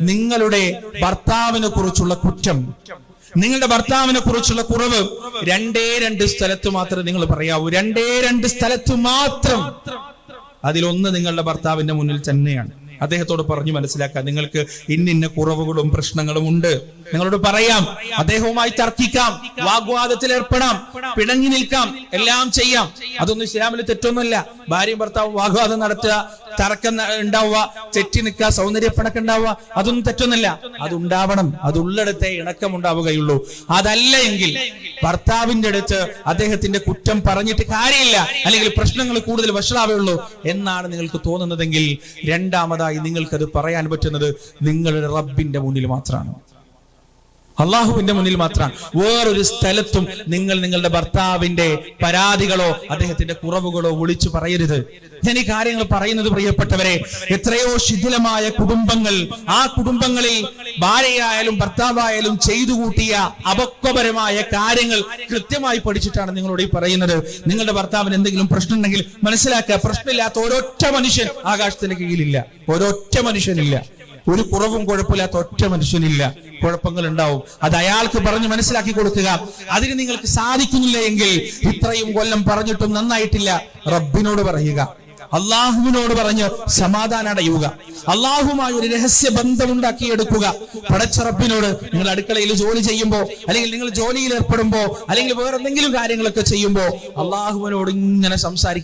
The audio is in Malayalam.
നിങ്ങളുടെ ഭർത്താവിനെ കുറിച്ചുള്ള കുറ്റം. നിങ്ങളുടെ ഭർത്താവിനെ കുറിച്ചുള്ള കുറവ്. രണ്ടേ രണ്ട് സ്ഥലത്ത് മാത്രമേ നിങ്ങൾ പറയാവൂ. രണ്ടേ രണ്ട് സ്ഥലത്ത് മാത്രം. അതിലൊന്ന് നിങ്ങളുടെ ഭർത്താവിന്റെ മുന്നിൽ തന്നെയാണ്. അദ്ദേഹത്തോട് പറഞ്ഞു മനസ്സിലാക്കാൻ നിങ്ങൾക്ക് ഇന്നിന്ന കുറവുകളും പ്രശ്നങ്ങളും ഉണ്ട്. നിങ്ങളോട് പറയാം. അദ്ദേഹവുമായി തർക്കിക്കാം. വാഗ്വാദത്തിൽ ഏർപ്പെടാം. പിണങ്ങി നിൽക്കാം. എല്ലാം ചെയ്യാം. അതൊന്നും ഇസ്ലാമിൽ തെറ്റൊന്നുമില്ല. ഭാര്യയും ഭർത്താവും വാഗ്വാദം നടത്തുക തർക്കം ന- ഉണ്ടാവുക തെറ്റി നിൽക്കുക സൗന്ദര്യപ്പണക്കം ഉണ്ടാവുക അതൊന്നും തെറ്റൊന്നുമില്ല. അതുണ്ടാവണം. ഉണ്ടാവണം അത് ഉള്ളിടത്തെ ഇണക്കം ഉണ്ടാവുകയുള്ളൂ. അതല്ല എങ്കിൽ ഭർത്താവിന്റെ അടുത്ത് അദ്ദേഹത്തിന്റെ കുറ്റം പറഞ്ഞിട്ട് കാര്യമില്ല. അല്ലെങ്കിൽ പ്രശ്നങ്ങൾ കൂടുതൽ വഷളാവുള്ളൂ എന്നാണ് നിങ്ങൾക്ക് തോന്നുന്നതെങ്കിൽ രണ്ടാമതായി നിങ്ങൾക്കത് പറയാൻ പറ്റുന്നത് നിങ്ങളുടെ റബ്ബിന്റെ മുന്നിൽ മാത്രമാണ്. അള്ളാഹുവിന്റെ മുന്നിൽ മാത്രമാണ് വേറൊരു സ്ഥലത്തും നിങ്ങൾ നിങ്ങളുടെ ഭർത്താവിന്റെ പരാതികളോ അദ്ദേഹത്തിന്റെ കുറവുകളോ വിളിച്ചു പറയരുത്. ഞാൻ ഈ കാര്യങ്ങൾ പറയുന്നത് പ്രിയപ്പെട്ടവരെ എത്രയോ ശിഥിലമായ കുടുംബങ്ങൾ ആ കുടുംബങ്ങളിൽ ഭാര്യയായാലും ഭർത്താവായാലും ചെയ്തു കൂട്ടിയ അപക്വപരമായ കാര്യങ്ങൾ കൃത്യമായി പഠിച്ചിട്ടാണ് നിങ്ങളോട് ഈ പറയുന്നത്. നിങ്ങളുടെ ഭർത്താവിന് എന്തെങ്കിലും പ്രശ്നം ഉണ്ടെങ്കിൽ മനസ്സിലാക്കുക. പ്രശ്നമില്ലാത്ത ഒരൊറ്റ മനുഷ്യൻ ആകാശത്തിന്റെ കീഴിലില്ല. ഒരൊറ്റ മനുഷ്യനില്ല. ഒരു കുറവും കുഴപ്പമില്ലാത്ത ഒറ്റ മനുഷ്യനില്ല. കുഴപ്പങ്ങൾ ഉണ്ടാവും അത് അയാൾക്ക് പറഞ്ഞ് മനസ്സിലാക്കി കൊടുക്കുക. അതിന് നിങ്ങൾക്ക് സാധിക്കുന്നില്ല എങ്കിൽ ഇത്രയും കൊല്ലം പറഞ്ഞിട്ടും നന്നായിട്ടില്ല. റബ്ബിനോട് പറയുക. അള്ളാഹുവിനോട് പറഞ്ഞ് സമാധാനം അടയുക. അള്ളാഹുമായി ഒരു രഹസ്യ ബന്ധം ഉണ്ടാക്കിയെടുക്കുക പടച്ച റബ്ബിനോട് നിങ്ങൾ അടുക്കളയിൽ ജോലി ചെയ്യുമ്പോൾ അല്ലെങ്കിൽ നിങ്ങൾ ജോലിയിൽ ഏർപ്പെടുമ്പോൾ അല്ലെങ്കിൽ വേറെന്തെങ്കിലും കാര്യങ്ങളൊക്കെ ചെയ്യുമ്പോൾ അള്ളാഹുവിനോട് ഇങ്ങനെ സംസാരിക്കുക.